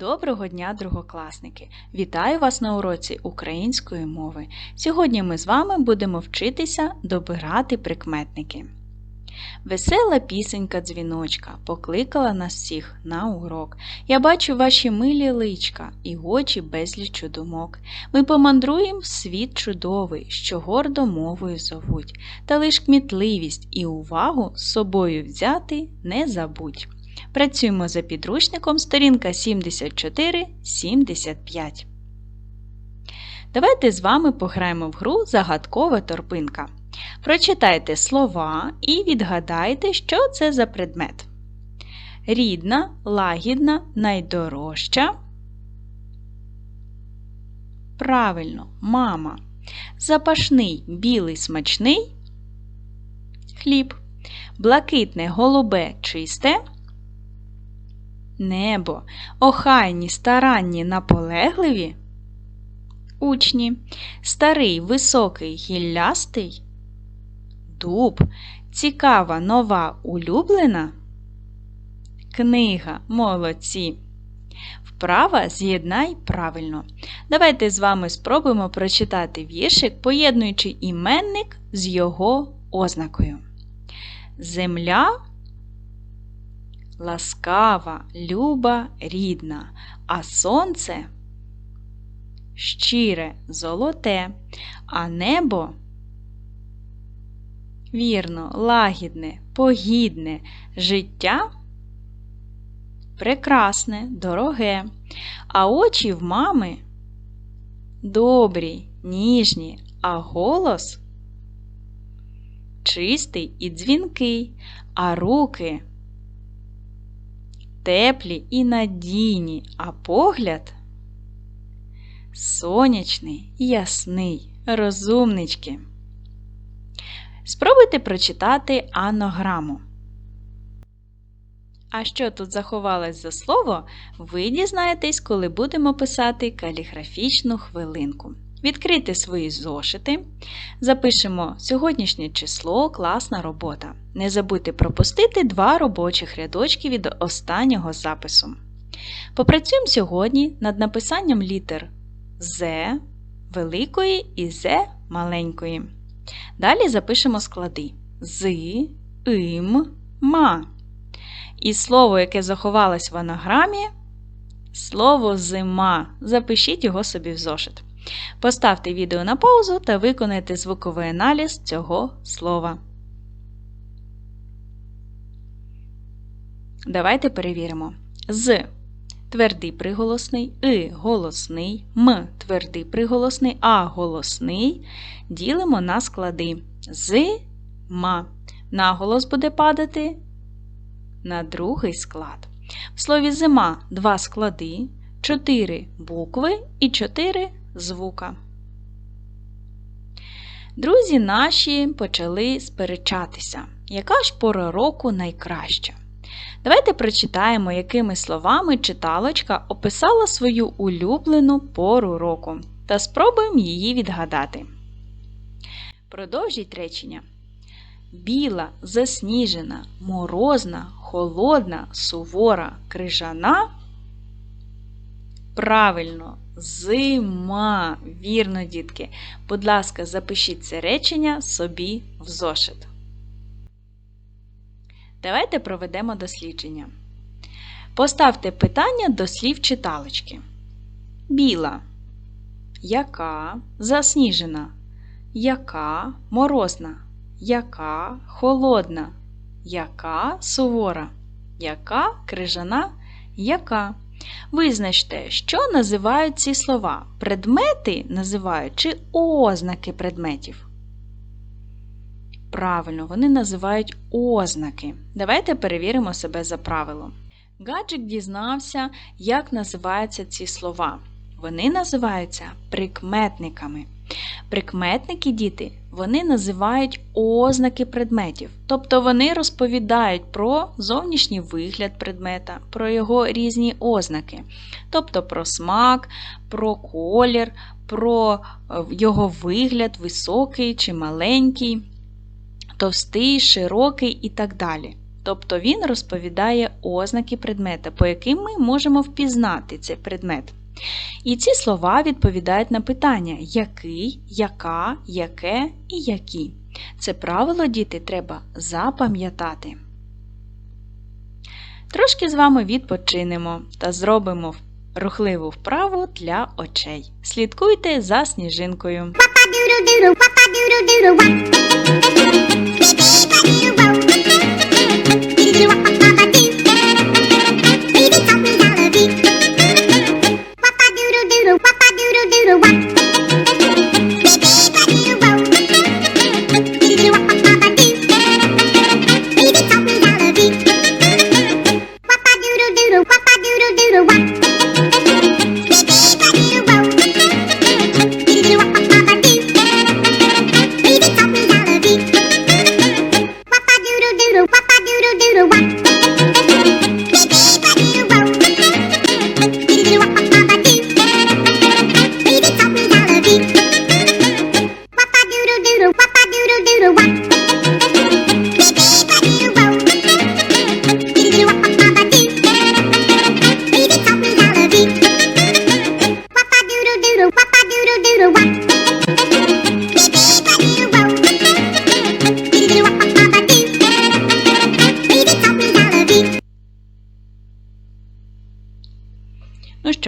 Доброго дня, другокласники! Вітаю вас на уроці української мови. Сьогодні ми з вами будемо вчитися добирати прикметники. Весела пісенька дзвіночка покликала нас всіх на урок. Я бачу ваші милі личка і очі безлічу думок. Ми помандруєм в світ чудовий, що гордо мовою зовуть, та лиш кмітливість і увагу з собою взяти не забудь. Працюємо за підручником сторінка 74-75. Давайте з вами пограємо в гру Загадкова торпинка. Прочитайте слова і відгадайте, що це за предмет. Рідна, лагідна, найдорожча. Правильно, мама. Запашний, білий, смачний. Хліб. Блакитне, голубе, чисте. Небо. Охайні, старанні, наполегливі. Учні. Старий, високий, гіллястий. Дуб. Цікава, нова, улюблена. Книга. Молодці. Вправа з'єднай правильно. Давайте з вами спробуємо прочитати віршик, поєднуючи іменник з його ознакою. Земля ласкава, люба, рідна, а сонце щире, золоте, а небо вірно, лагідне, погідне, життя прекрасне, дороге, а очі в мами добрі, ніжні, а голос чистий і дзвінкий, а руки теплі і надійні, а погляд сонячний ясний, розумнички. Спробуйте прочитати анограму. А що тут заховалось за слово, ви дізнаєтесь, коли будемо писати каліграфічну хвилинку. Відкрийте свої зошити, запишемо сьогоднішнє число, класна робота. Не забудьте пропустити два робочих рядочки від останнього запису. Попрацюємо сьогодні над написанням літер З великої і З маленької. Далі запишемо склади з, ім, ма. І слово, яке заховалось в анаграмі, слово зима. Запишіть його собі в зошит. Поставте відео на паузу та виконайте звуковий аналіз цього слова. Давайте перевіримо. З твердий приголосний, и голосний, м твердий приголосний, а голосний ділимо на склади з ма. Наголос буде падати на другий склад. В слові зима два склади, чотири букви і чотири звука. Друзі наші почали сперечатися, яка ж пора року найкраща. Давайте прочитаємо, якими словами читалочка описала свою улюблену пору року та спробуємо її відгадати. Продовжіть речення. Біла, засніжена, морозна, холодна, сувора, крижана. Правильно, зима. Вірно, дітки. Будь ласка, запишіть це речення собі в зошит. Давайте проведемо дослідження. Поставте питання до слів читалочки. Біла. Яка засніжена? Яка морозна? Яка холодна? Яка сувора? Яка крижана? Яка? Визначте, що називають ці слова? Предмети називають чи ознаки предметів? Правильно, вони називають ознаки. Давайте перевіримо себе за правилом. Гаджик дізнався, як називаються ці слова. Вони називаються прикметниками. Прикметники діти, вони називають ознаки предметів, тобто вони розповідають про зовнішній вигляд предмета, про його різні ознаки, тобто про смак, про колір, про його вигляд, високий чи маленький, товстий, широкий і так далі. тобто він розповідає ознаки предмета, по яким ми можемо впізнати цей предмет. І ці слова відповідають на питання який, яка, яке і які. Це правило діти треба запам'ятати. Трошки з вами відпочинемо та зробимо рухливу вправу для очей. Слідкуйте за сніжинкою.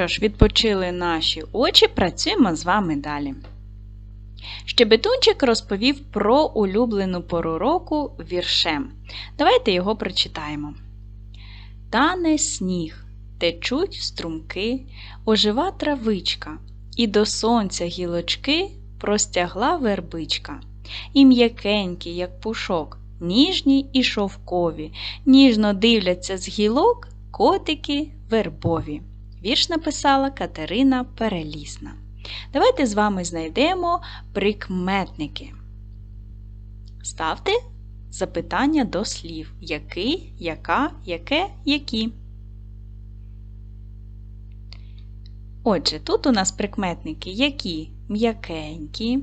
Що ж, відпочили наші очі, працюємо з вами далі. Щебетунчик розповів про улюблену пору року віршем. Давайте його прочитаємо. Тане сніг, течуть струмки, ожива травичка, і до сонця гілочки простягла вербичка. І м'якенькі, як пушок, ніжні і шовкові, ніжно дивляться з гілок котики вербові. Вірш написала Катерина Перелісна. Давайте з вами знайдемо прикметники. Ставте запитання до слів: який, яка, яке, які. Отже, тут у нас прикметники які м'якенькі,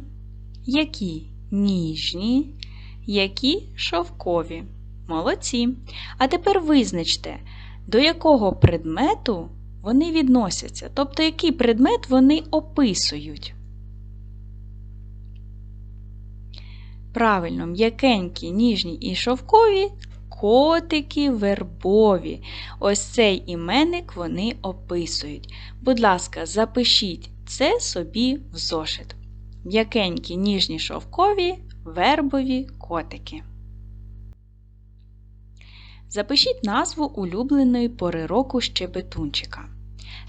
які ніжні, які шовкові. Молодці. А тепер визначте, до якого предмету вони відносяться, тобто який предмет вони описують. Правильно, м'якенькі, ніжні і шовкові котики вербові. Ось цей іменник вони описують. Будь ласка, запишіть це собі в зошит. М'якенькі, ніжні шовкові, вербові котики. Запишіть назву улюбленої пори року щебетунчика.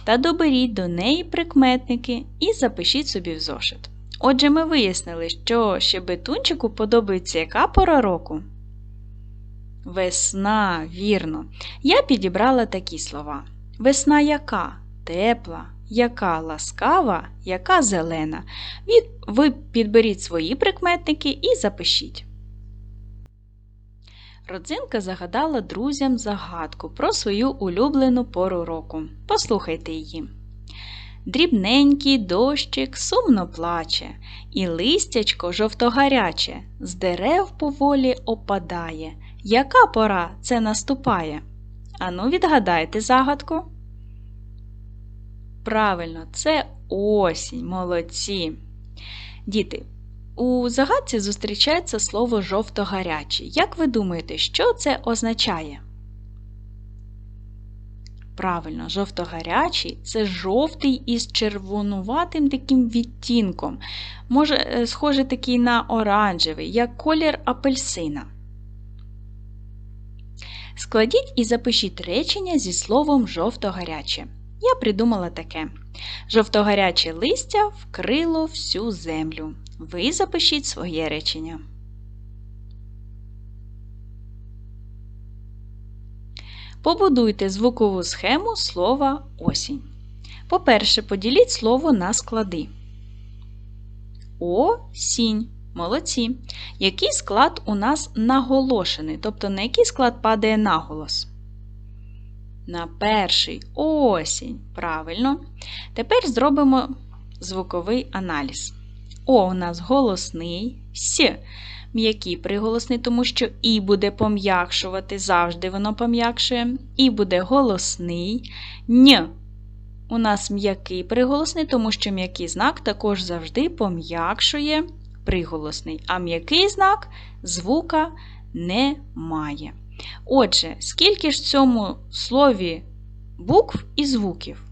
Та доберіть до неї прикметники і запишіть собі в зошит. Отже, ми вияснили, що щебетунчику подобається яка пора року? Весна, вірно. Я підібрала такі слова. Весна яка? Тепла, яка ласкава, яка зелена. Ви підберіть свої прикметники і запишіть. Родзинка загадала друзям загадку про свою улюблену пору року. Послухайте її. Дрібненький дощик сумно плаче, і листячко жовтогаряче, з дерев поволі опадає. Яка пора це наступає? Ану, відгадайте загадку. Правильно, це осінь, молодці. Діти, у загадці зустрічається слово жовто-гарячий. Як ви думаєте, що це означає? Правильно, жовто-гарячий це жовтий із червонуватим таким відтінком. Може, е, схоже такий на оранжевий, як колір апельсина. Складіть і запишіть речення зі словом жовто-гаряче. Я придумала таке: жовто-гаряче листя вкрило всю землю. Ви запишіть своє речення. Побудуйте звукову схему слова осінь. По-перше, поділіть слово на склади. Осінь. Молодці. Який склад у нас наголошений? Тобто на який склад падає наголос? На перший осінь. Правильно. Тепер зробимо звуковий аналіз. О у нас голосний, С м'який приголосний, тому що І буде пом'якшувати, завжди воно пом'якшує. І буде голосний. Н у нас м'який приголосний, тому що м'який знак також завжди пом'якшує приголосний, а м'який знак звука не має. Отже, скільки ж в цьому слові букв і звуків?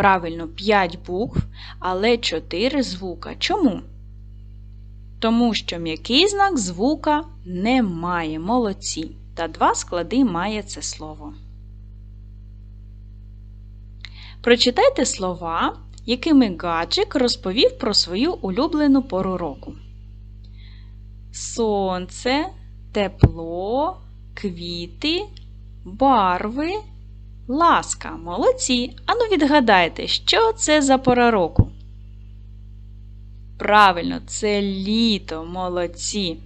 Правильно, 5 букв, але 4 звука. Чому? Тому що м'який знак звука не має. Молодці. Та два склади має це слово. Прочитайте слова, якими гаджик розповів про свою улюблену пору року. Сонце, тепло, квіти, барви, ласка. Молодці. Ану відгадайте, що це за пора року? Правильно, це літо, молодці.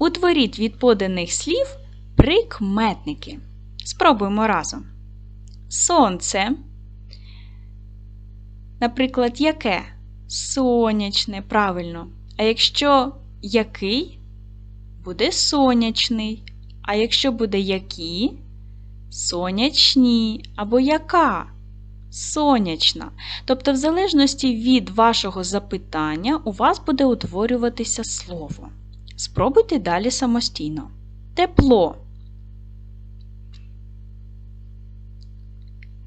Утворіть від поданих слів прикметники. Спробуємо разом. Сонце. Наприклад, яке? Сонячне, правильно. А якщо який, буде сонячний. А якщо буде які, сонячні або яка? Сонячна. Тобто, в залежності від вашого запитання, у вас буде утворюватися слово. Спробуйте далі самостійно. Тепло.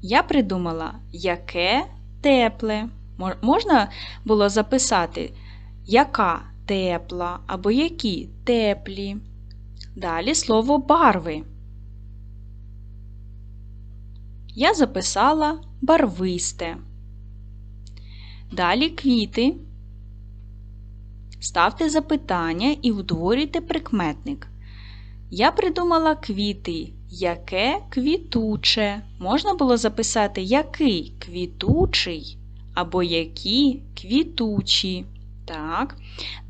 Я придумала, яке тепле. Можна було записати, яка тепла або які теплі. Далі слово барви. Я записала барвисте. Далі квіти. Ставте запитання і утворюйте прикметник. Я придумала квіти. Яке квітуче. Можна було записати який квітучий або які квітучі. Так.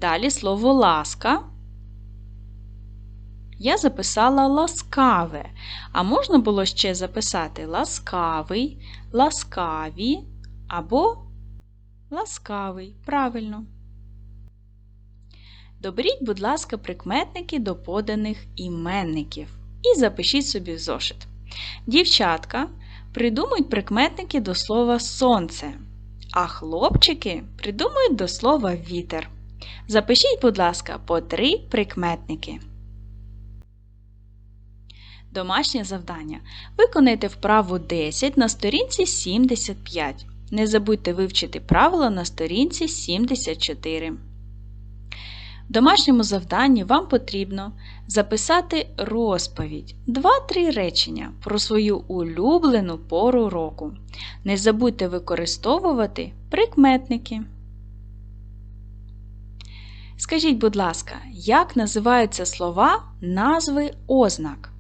Далі слово ласка. Я записала ласкаве. А можна було ще записати ласкавий, ласкаві або ласкавий. Правильно. Доберіть, будь ласка, прикметники до поданих іменників і запишіть собі в зошит. Дівчатка придумують прикметники до слова сонце, а хлопчики придумують до слова вітер. Запишіть, будь ласка, по три прикметники. Домашнє завдання. Виконайте вправу 10 на сторінці 75. Не забудьте вивчити правило на сторінці 74. В домашньому завданні вам потрібно записати розповідь 2-3 речення про свою улюблену пору року. Не забудьте використовувати прикметники. Скажіть, будь ласка, як називаються слова назви ознак?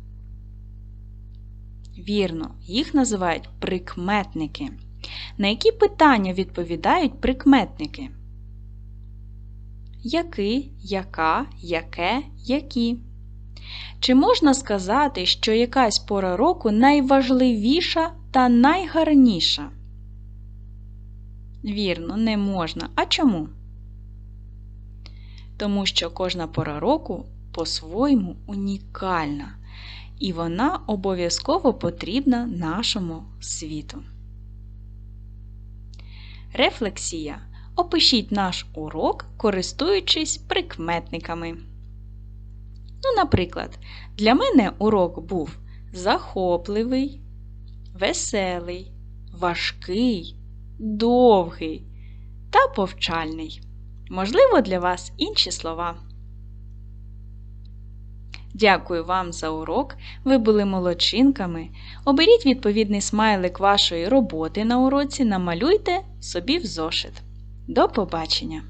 Вірно, їх називають прикметники. На які питання відповідають прикметники? Який, яка, яке, які? Чи можна сказати, що якась пора року найважливіша та найгарніша? Вірно, не можна. А чому? Тому що кожна пора року по-своєму унікальна і вона обов'язково потрібна нашому світу. Рефлексія. Опишіть наш урок, користуючись прикметниками. Ну, наприклад, для мене урок був захопливий, веселий, важкий, довгий та повчальний. Можливо, для вас інші слова. Дякую вам за урок. Ви були молодчинками. Оберіть відповідний смайлик вашої роботи на уроці, намалюйте собі в зошит. До побачення!